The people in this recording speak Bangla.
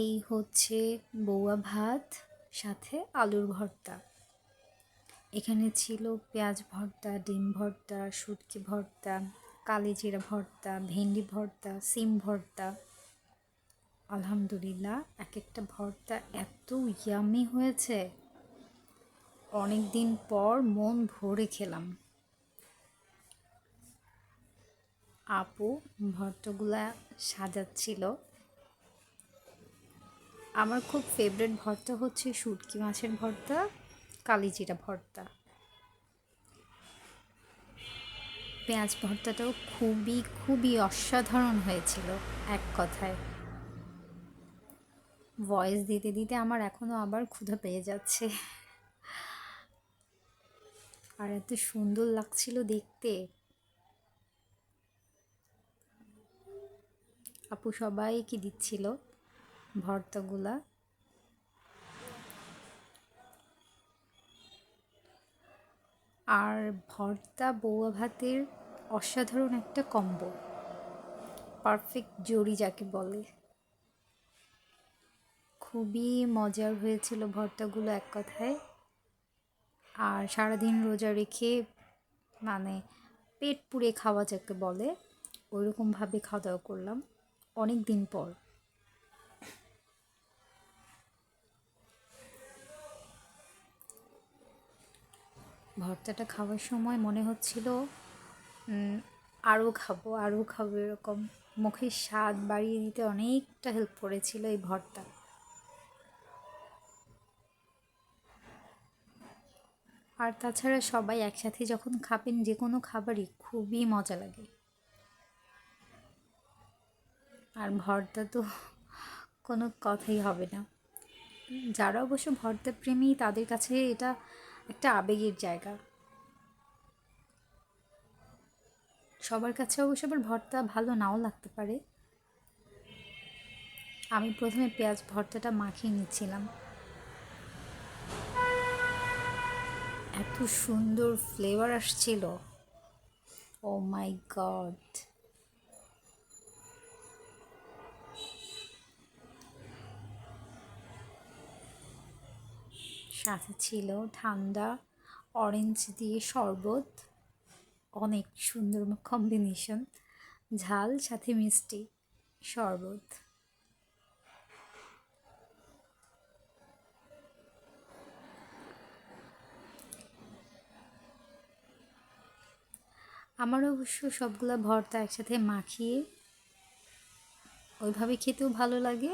এই হচ্ছে বৌয়া ভাত, সাথে আলুর ভর্তা। এখানে ছিল পেঁয়াজ ভর্তা, ডিম ভর্তা, শুটকি ভর্তা, কালিজিরা ভর্তা, ভেন্ডি ভর্তা, সিম ভর্তা। আলহামদুলিল্লাহ এক একটা ভর্তা এত ইয়ামি হয়েছে। অনেক দিন পর মন ভরে খেলাম। আপু ভর্তাগুলা সাজাচ্ছিল। আমার খুব ফেভারিট ভর্তা হচ্ছে শুটকি মাছের ভর্তা, কালিজিরা ভর্তা। পেঁয়াজ ভর্তাটাও খুবই খুবই অসাধারণ হয়েছিল, এক কথায়। ভয়েস দিতে দিতে আমার এখনও আবার ক্ষুধা পেয়ে যাচ্ছে। আর এত সুন্দর লাগছিল দেখতে। আপু সবাই সবাইকে দিচ্ছিল। ভর্তাগুলা। আর ভর্তা বৌয়া ভাতের অসাধারণ একটা কম্বো। পারফেক্ট জড়ি যাকে বলে। খুবই মজার হয়েছিল ভর্তাগুলো এক কথায়। আর সারাদিন রোজা রেখে মানে পেট পুড়ে খাওয়া যাকে বলে, ওইরকমভাবে খাওয়া দাওয়া করলাম অনেক দিন পর। ভর্তাটা খাওয়ার সময় মনে হচ্ছিল আরও খাব আরও খাব এরকম। মুখের স্বাদ বাড়িয়ে দিতে অনেকটা হেল্প করেছিল এই ভর্তা। আর তাছাড়া সবাই একসাথে যখন খাবেন যে কোনো খাবারই খুবই মজা লাগে। আর ভর্তা তো কোনো কথাই হবে না। যারা অবশ্য ভর্তা প্রেমী তাদের কাছে এটা একটা আবেগের জায়গা। সবার কাছে অবশ্য আবার ভর্তা ভালো নাও লাগতে পারে। আমি প্রথমে পেঁয়াজ ভর্তাটা মাখিয়ে নিচ্ছিলাম। এত সুন্দর ফ্লেভার আসছিল। ও মাই গড সাথে ছিল ঠান্ডা অরেঞ্জ দিয়ে শরবত, অনেক সুন্দর কম্বিনেশন ঝাল সাথে মিষ্টি শরবত। আমার অবশ্য সবগুলো ভর্তা একসাথে মাখিয়ে ওইভাবে খেতেও ভালো লাগে।